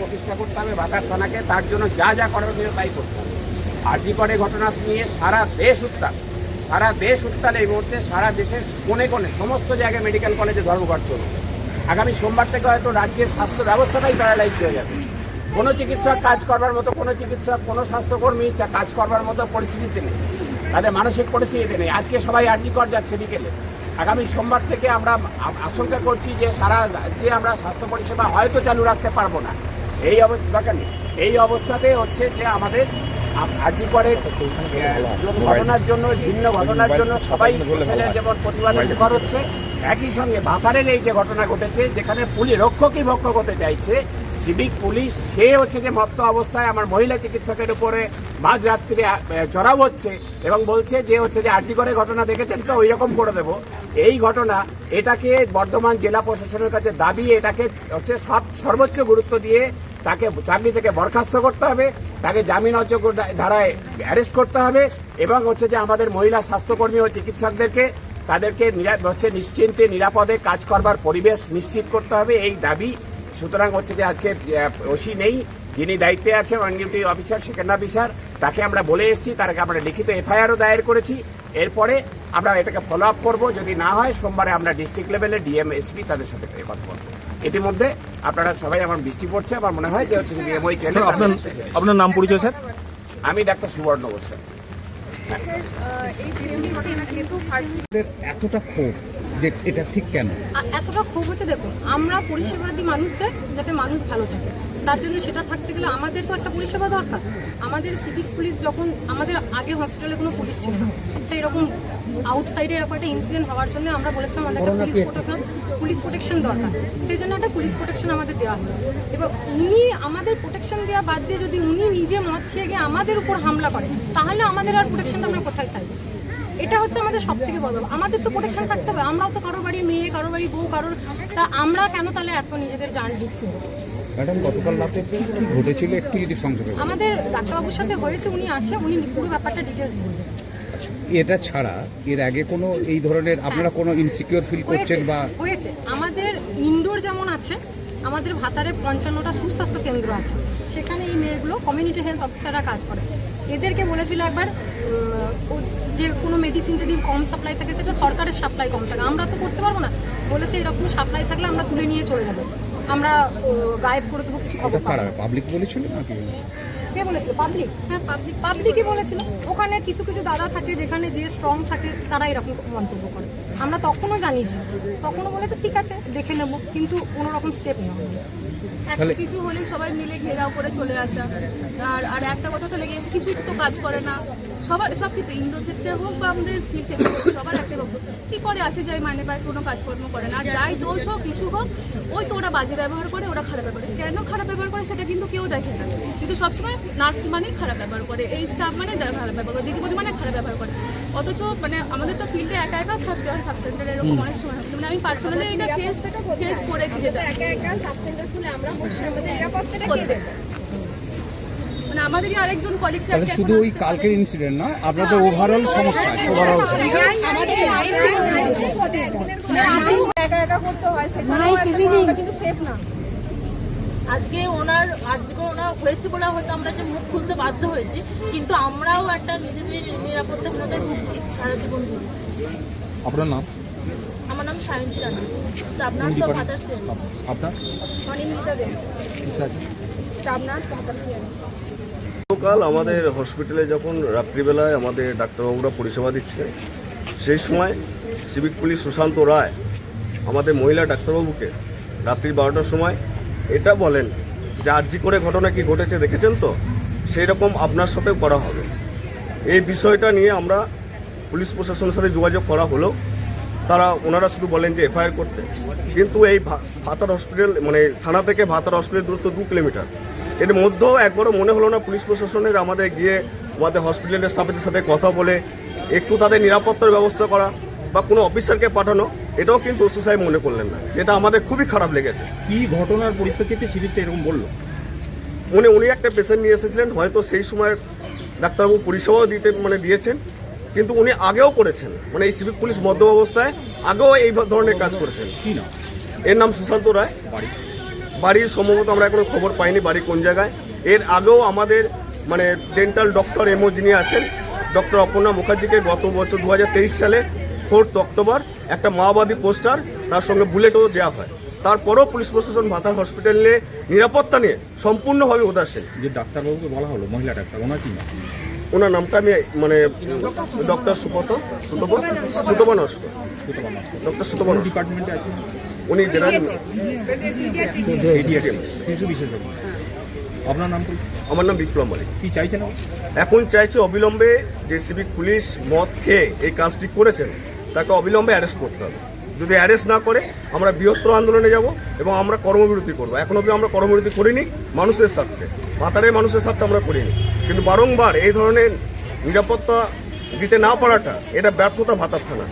প্রতিষ্ঠা করতে হবে বাতার থানাকে, তার জন্য যা যা করার তাই করতে হবে। আরজি করে ঘটনা নিয়ে সারা দেশ উত্তাল। সারা দেশ উত্তাল এই মুহূর্তে, সারা দেশের কোণে কোণে, সমস্ত জায়গায় মেডিকেল কলেজে ধর্মঘট চলছে। আগামী সোমবার থেকে হয়তো রাজ্যের স্বাস্থ্য ব্যবস্থাটাই প্যারালাইজ হয়ে যাবে। কোনো চিকিৎসক কাজ করবার মতো, কোনো চিকিৎসক, কোনো স্বাস্থ্যকর্মী কাজ করবার মতো পরিস্থিতিতে নেই। তাদের মানসিক পরিস্থিতিতে নেই। আজকে সবাই আর্জি কর যাচ্ছে বিকেলে। আগামী সোমবার থেকে আমরা আশঙ্কা করছি যে সারা যে আমরা স্বাস্থ্য পরিষেবা হয়তো চালু রাখতে পারব না। এই অবস্থা এই অবস্থাতে হচ্ছে যে আমাদের আরজি করে ঘটনার জন্য, ভিন্ন ঘটনার জন্য সবাই ছেলে যেমন প্রতিবাদ কর হচ্ছে, একই সঙ্গে ভাতারের এই যে ঘটনা ঘটেছে, যেখানে পুলিশ রক্ষকই ভক্ষ করতে চাইছে, সিভিক পুলিশ, সে হচ্ছে যে মত্ত অবস্থায় আমার মহিলা চিকিৎসকের উপরে মাঝরাত্রি চড়াও হচ্ছে এবং বলছে যে হচ্ছে যে আরজি করে ঘটনা দেখেছেন, তো ওই রকম করে দেবো। এই ঘটনা, এটাকে বর্ধমান জেলা প্রশাসনের কাছে দাবি, এটাকে হচ্ছে সব সর্বোচ্চ গুরুত্ব দিয়ে তাকে চাকরি থেকে বরখাস্ত করতে হবে, তাকে জামিন অযোগ্য ধারায় অ্যারেস্ট করতে হবে এবং হচ্ছে যে আমাদের মহিলা স্বাস্থ্যকর্মী ও চিকিৎসকদেরকে তাদেরকে হচ্ছে নিশ্চিন্তে, নিরাপদে কাজ করবার পরিবেশ নিশ্চিত করতে হবে, এই দাবি। সুতরাং হচ্ছে যে আজকে ওসি নেই, যিনি দায়িত্বে আছেন on duty officer, second officer, তাকে আমরা বলে এসেছি তাকে আমরা লিখিত এফআইআরও দায়ের করেছি। এরপরে আমরা এটাকে ফলো আপ করব, যদি না হয়, সোমবারে আমরা ডিস্ট্রিক্ট লেভেলে ডিএম এসপি তাদের সাথে কথা বলব। ইতিমধ্যে আপনারা সবাই আমার বৃষ্টি পড়ছে আমার মনে হয় যে হচ্ছে ডিএম ওই চ্যানেল আপনার আপনার নাম পরিচয় স্যার? আমি ডাক্তার সুবর্ণ বসে এতটা ক্ষোভ। যে এটা ঠিক কেন? এতটা ক্ষোভ হচ্ছে দেখুন আমরা পরিষেবা দিই মানুষদের যাতে মানুষ ভালো থাকে। তার জন্য সেটা থাকতে গেলে আমাদের তো একটা পরিষেবা দরকার। আমাদের সিভিক পুলিশ যখন আমাদের আগে হসপিটালে কোনো পুলিশ ছিল না। একটা এরকম আউটসাইডে এরকম একটা ইনসিডেন্ট হওয়ার জন্য আমরা বলেছিলাম আমাদের একটা পুলিশ প্রোটেকশন পুলিশ প্রোটেকশন দরকার। সেই জন্য একটা পুলিশ প্রোটেকশন আমাদের দেওয়া হলো এবার উনি আমাদের প্রোটেকশন দেওয়া বাদ দিয়ে যদি উনি নিজে মদ খেয়ে গিয়ে আমাদের উপর হামলা করে তাহলে আমাদের আর প্রোটেকশনটা আমরা কোথায় চাইব? এটা হচ্ছে আমাদের সব থেকে বড় আমাদের তো প্রোটেকশন থাকতে হবে। আমরাও তো কারোর বাড়ির মেয়ে কারোর বাড়ির বউ কারোর তা আমরা কেন তাহলে এত নিজেদের জান রিক্সি ম্যাডাম গতকাল রাতে কি কি ঘটেছিল? একটু যদি সংক্ষেপে আমাদের ডাক্তারবাবুর সাথে হয়েছে উনি আছে উনি পুরো ব্যাপারটা ডিটেলস বলবেন। এটা ছাড়া এর আগে কোনো এই ধরনের আপনারা কোনো ইনসিকিউর ফিল করছেন বা হয়েছে। আমাদের ইনডোর যেমন আছে আমাদের ভাতারে পঞ্চান্নটা সুস্বাস্থ্য কেন্দ্র আছে। সেখানে এই মেয়েগুলো কমিউনিটি হেলথ অফিসাররা কাজ করে। এদেরকে বলেছিল একবার যে কোনো মেডিসিন যদি কম সাপ্লাই থাকে সেটা সরকারের সাপ্লাই কম থাকে। আমরা তো করতে পারব না। বলেছে এরকম সাপ্লাই থাকলে আমরা তুলে নিয়ে চলে যাব। আমরা গায়েব করে দেবো কিছু খবর পাবলিক বলেছিল নাকি? কে বলেছিল? পাবলিক? হ্যাঁ পাবলিক পাবলিকই বলেছিল? ওখানে কিছু কিছু দাদা থাকে যেখানে যে স্ট্রং থাকে তারা এরকম মন্তব্য করে। আমরা তখনও জানিয়েছি। তখনও বলেছে ঠিক আছে দেখে নেব। কিন্তু কোনো রকম স্টেপ নেওয়া। একটা কিছু হলে সবাই মিলে ঘেরাও করে চলে আসা। আর আর একটা কথা তো লেগে গেছে কিছুই তো কাজ করে না। সবার সব কিছু ইন্ডোর ক্ষেত্রে হোক বা আমাদের ফিল্ড ক্ষেত্রে হোক সবার একটা বক্তব্য কি করে আসে যাই মানে পায় কোনো কাজকর্ম করে না। আর যাই দোষ হোক কিছু হোক ওই তো ওরা বাজে ব্যবহার করে ওরা খারাপ ব্যবহার করে। কেন খারাপ ব্যবহার করে সেটা কিন্তু কেউ দেখে না। কিন্তু সবসময় নার্স মানে খারাপ ব্যবহার করে এই স্টাফ মানে খারাপ ব্যবহার করে দিদিমণি মানে খারাপ ব্যবহার করে অথচ মানে আমাদের তো ফিল্ডে একা একা থাকতে হয় সাব সেন্টারে এরকম অনেক সময় হয় মানে আমি পার্সোনালি এটা ফেস ফেস করেছি যেটা করতে। মানে আমাদেরই আরেকজন কলিগ তাহলে শুধু ওই কালকের ইনসিডেন্ট না আপনাদের ওভারঅল সমস্যা ওভারঅল একা একা করতে হয় সেখানেও কিন্তু সেফ না আজকে ওনার আজকে ওনার হয়েছে বলে হয়তো আমরা যে মুখ খুলতে বাধ্য হয়েছি কিন্তু আমরাও একটা নিজেদের নিরাপত্তাহীনতায় ভুগছি সারা জীবন ধরে। আপনার নাম? আমার নাম Sayanti Rana. Staff nurse of Sen আপনার? Anindita Deb. Staff nurse CM. গতকাল আমাদের হসপিটালে যখন রাত্রিবেলায় আমাদের ডাক্তারবাবুরা পরিষেবা দিচ্ছে সেই সময় সিভিক পুলিশ সুশান্ত রায় আমাদের মহিলা ডাক্তারবাবুকে রাত্রি বারোটার সময় এটা বলেন যে আর্জি করে ঘটনা কি ঘটেছে দেখেছেন তো? সেই রকম আপনার সাথেও করা হবে। এই বিষয়টা নিয়ে আমরা পুলিশ প্রশাসনের সাথে যোগাযোগ করা হলো তারা ওনারা শুধু বলেন যে এফআইআর করতে। কিন্তু এই ভাতার হসপিটাল মানে থানা থেকে ভাতার হসপিটাল দূরত্ব দু কিলোমিটার। এর মধ্যেও একবারও মনে হলো না পুলিশ প্রশাসনের আমাদের গিয়ে আমাদের হসপিটালের স্টাফের সাথে কথা বলে, একটু তাদের নিরাপত্তার ব্যবস্থা করা বা কোনো অফিসারকে পাঠানো। এটাও কিন্তু ওসি সাহেব মনে করলেন না। যেটা আমাদের খুবই খারাপ লেগেছে। কি ঘটনার পরিপ্রেক্ষিতে শিবিরটা এরকম বলল? উনি উনি একটা পেশেন্ট নিয়ে এসেছিলেন হয়তো সেই সময় ডাক্তারবাবু পরিষেবাও দিতে মানে দিয়েছেন কিন্তু উনি আগেও করেছেন। মানে এই সিভিক পুলিশ মধ্য অবস্থায় আগেও এই ধরনের কাজ করেছেন। কি না এর নাম সুশান্ত রায়। বাড়ি? বাড়ির সম্ভবত আমরা এখনও খবর পাইনি বাড়ি কোন জায়গায়। এর আগেও আমাদের মানে ডেন্টাল ডক্টর এমও যিনি আছেন ডক্টর অপর্ণা মুখার্জিকে গত বছর দু হাজার তেইশ সালে ফোর্থ অক্টোবর একটা মাওবাদী পোস্টার তার সঙ্গে বুলেটও দেওয়া হয়। তারপরেও পুলিশ প্রশাসন ভাতার হসপিটালে নিরাপত্তা নিয়ে সম্পূর্ণভাবে উদাসীন। যে ডাক্তারবাবুকে বলা হলো মহিলা ডাক্তার ওনার কি না ওনার নামটা আমি মানে ডক্টর সুপত সুতপ সুতপা নস্কর ডক্টর সুতপা নস্কর ডিপার্টমেন্টে আছে? উনি জেনারেল শিশু বিশেষজ্ঞ। আপনার নাম আমার নাম বিপ্লব মালিক কি চাইছেন এখন চাইছে অবিলম্বে যে সিভিক পুলিশ মদ খেয়ে এই কাজটি করেছেন তাকে অবিলম্বে অ্যারেস্ট করতে হবে। যদি অ্যারেস্ট না করে, আমরা বৃহত্তর আন্দোলনে যাব এবং আমরা কর্মবিরতি করব। এখন অবধি আমরা কর্মবিরতি করিনি, মানুষের স্বার্থে। ভাতারের মানুষের স্বার্থে আমরা করিনি। কিন্তু বারংবার এই ধরনের নিরাপত্তা দিতে না পারাটা, এটা ব্যর্থতা ভাতার থানা।